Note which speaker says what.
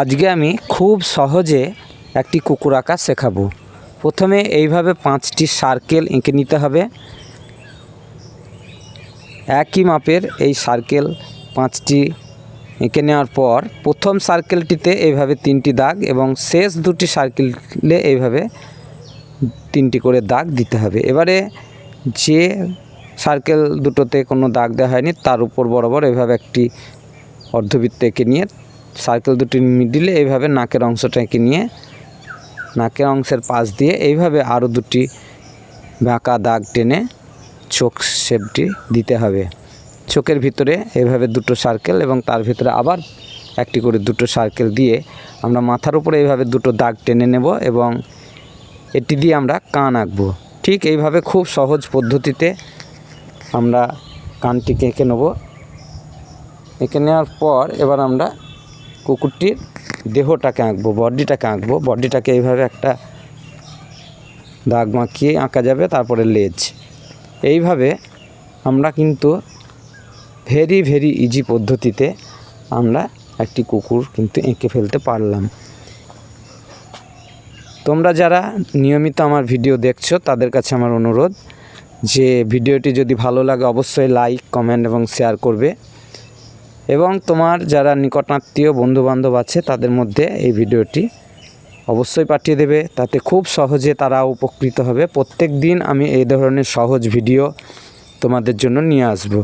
Speaker 1: আজকে আমি খুব সহজে একটি কুকুর আঁকা শেখাবো। প্রথমে এইভাবে পাঁচটি সার্কেল এঁকে নিতে হবে। একই মাপের এই সার্কেল পাঁচটি এঁকে নেওয়ার পর প্রথম সার্কেলটিতে এইভাবে তিনটি দাগ এবং শেষ দুটি সার্কেলে এইভাবে তিনটি করে দাগ দিতে হবে। এবারে যে সার্কেল দুটোতে কোনো দাগ দেওয়া হয়নি, তার উপর বরাবর এভাবে একটি অর্ধবৃত্ত এঁকে নিয়ে সার্কেল দুটির মিডিলে এইভাবে নাকের অংশটা এঁকে নিয়ে নাকের অংশের পাশ দিয়ে এইভাবে আরও দুটি বাঁকা দাগ টেনে চোখ শেপটি দিতে হবে। চোখের ভিতরে এভাবে দুটো সার্কেল এবং তার ভিতরে আবার একটি করে দুটো সার্কেল দিয়ে আমরা মাথার উপরে এইভাবে দুটো দাগ টেনে নেব এবং এটি দিয়ে আমরা কান আঁকবো। ঠিক এইভাবে খুব সহজ পদ্ধতিতে আমরা কানটিকে এঁকে নেব। এঁকে নেওয়ার পর এবার আমরা কুকুরটির দেহটাকে আঁকবো, বডিটাকে আঁকবো। বডিটাকে এইভাবে একটা দাগ মাখিয়ে আঁকা যাবে, তারপরে লেজ। এইভাবে আমরা কিন্তু ভেরি ভেরি ইজি পদ্ধতিতে আমরা একটি কুকুর কিন্তু এঁকে ফেলতে পারলাম। তোমরা যারা নিয়মিত আমার ভিডিও দেখছ, তাদের কাছে আমার অনুরোধ যে, ভিডিওটি যদি ভালো লাগে, অবশ্যই লাইক কমেন্ট এবং শেয়ার করবে। এবং তোমার যারা নিকটাত্মীয় বন্ধুবান্ধব আছে, তাদের মধ্যে এই ভিডিওটি অবশ্যই পাঠিয়ে দেবে। তাতে খুব সহজে তারা উপকৃত হবে। প্রত্যেক দিন আমি এই ধরনের সহজ ভিডিও তোমাদের জন্য নিয়ে আসব।